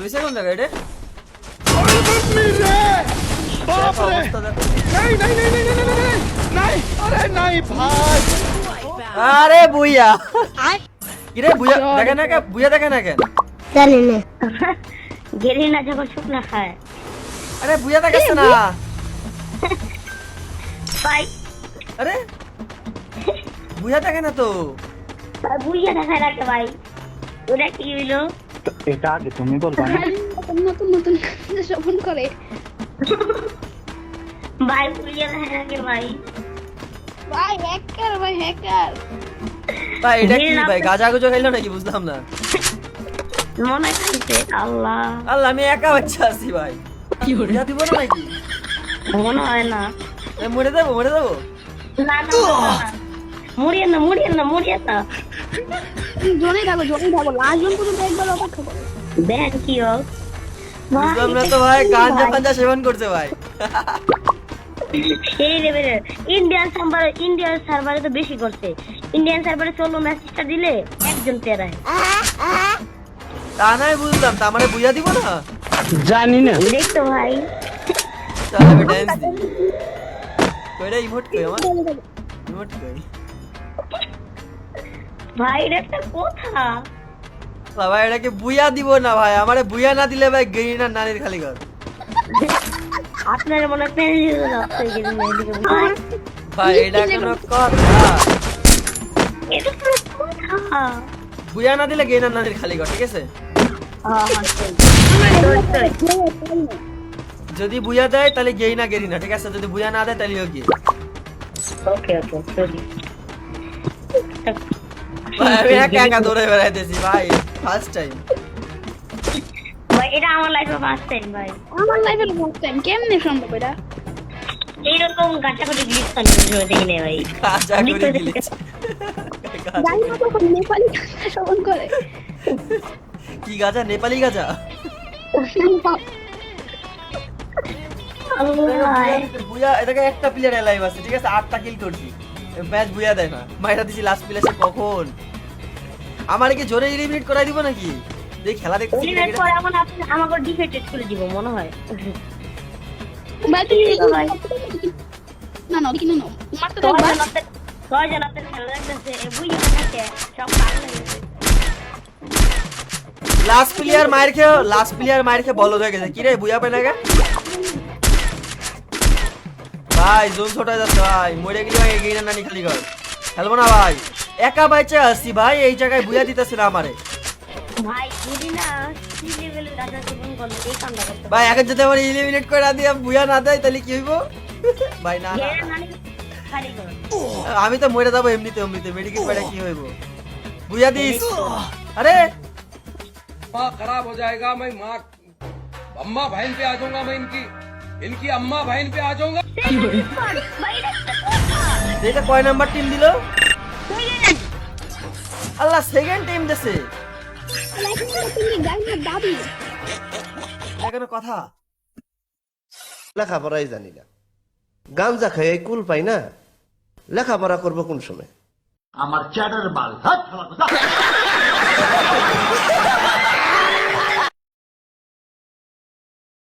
হয়েছে কোন জায়গায় রে আরে বুইয়া কিরে বুইয়া দেখে না কেন বুইয়া দেখে না কেন জানি না গেলি না যখন শুকনা খায় আরে বুইয়া দেখে না ভাই আরে বুইয়া দেখে না তো বুইয়া দেখে না ভাই ওটা কি হইল এটা আগে তুমি বলবা না। নতুন নতুন শ্রবণ করে ভাই ভাই। ভাই হ্যাকার ভাই হ্যাকার ভাই এটা কি ভাই গাজা গুজো খাইলো নাকি? বুঝলাম না। মনে খাইছে আল্লাহ। আল্লাহ আমি একা বাচ্চা আছি ভাই। বুইয়া দিব না নাকি? মনে হয় না। মরে দেবো মরে দেবো না না মুড়িয়ে না মুড়িয়ে না মুড়িয়ে না। জনেই থাকো জনেই থাকো লাস্ট জন পর্যন্ত একবার অপেক্ষা করো। দেখ কি হোক তো ভাই গাঞ্জা ফাঞ্জা সেবন করছে ভাই। সেই লেভেলের ইন্ডিয়ান সার্ভারে ইন্ডিয়ান সার্ভারে তো বেশি করছে। ইন্ডিয়ান সার্ভারে সোলো ম্যাচটা দিলে একজন তেরায়। তা নাই বুঝলাম তা মানে বুইয়া দিব না? জানি না। দেখতো ভাই। চল আমি ড্যান্স দিই। কইরা ইমোট কই আমার? ইমোট কই? ভাই এটা একটা কথা। তা এটাকে বুইয়া দিব না ভাই। আমারে বুইয়া না দিলে ভাই গেরিনার নানির খালি ঘর। আপনার মনে ভাই ভাই এটা কোনো কথা। বুইয়া না দিলে গেরিনার নানির খালি ঘর ঠিক আছে? যদি বুইয়া দেয় তাহলে গেরিনা গেরিনা ঠিক আছে? যদি বুইয়া না দেয় তাহলে কি? ওকে ওকে সরি ভাই আমি একা একা দৌড়ে বেড়াইতেছি ভাই ফার্স্ট টাইম ভাই এটা আমার লাইফে ফার্স্ট টাইম ভাই আমার লাইফের ফার্স্ট টাইম কেমনে সম্ভব এটা এইরকম গাঁটা করে গ্লিচ কানি করে দেখি না ভাই করে গিলিছ জানি না তখন নেপালি গান শ্রবণ করে কি গাজা নেপালি গাজা বুইয়া এটাকে একটা প্লেয়ার লাইভ আছে ঠিক আছে আটটা কিল করছি ম্যাচ বুইয়া দেয় না। মাইরা দিছি লাস্ট প্লেসে কখন? আমার কি জোরে এলিমিনেট করাই দিব নাকি? খেলা দেখতেছি এলিমিনেট করে এমন আপনি আমাকে ডিফেক্টেড করে দিব মনে হয়। ভাই। না না ওদিকে না না। মারতে দাও ছয়জন আপনার আপনার খেলা দেখতেছে এ বুঝে থাকে সব পাগল হয়ে গেছে। লাস্ট প্লেয়ার মার খেয়ে লাস্ট প্লেয়ার মার খেয়ে বলদ হয়ে গেছে। কি রে বুইয়া পাই না গে? ভাই জোন ছোট হয়ে যাচ্ছে ভাই মরে গেলে ভাই এগিয়ে নানি খালি ঘর খেলবো না ভাই একা বাইচে আসছি ভাই এই জায়গায় বুইয়া দিতেছে না আমারে ভাই যদি না সি লেভেলের রাজা জীবন করলে এই কামটা করতে ভাই এখন যদি আমার এলিমিনেট করে না দিয়ে বুইয়া না দেয় তাহলে কি হইব ভাই না না গেরে নানি খালি করো আমি তো মরে যাবো এমনিতে এমনিতে মেডিকেল পেড়ে কি হইব বুইয়া দিস আরে माँ खराब हो जाएगा मैं माँ अम्मा बहन पे आ जाऊंगा मैं इनकी ইনকি আম্মা ভাইন পে আ যাওঙ্গা এটা কয় নাম্বার টিম দিল আল্লাহ সেকেন্ড টিম দেছে এখানে কথা লেখাপড়াই জানি না গাঞ্জা খাই কুল পাই না লেখাপড়া করব কোন সময় আমার চ্যাটার বাল।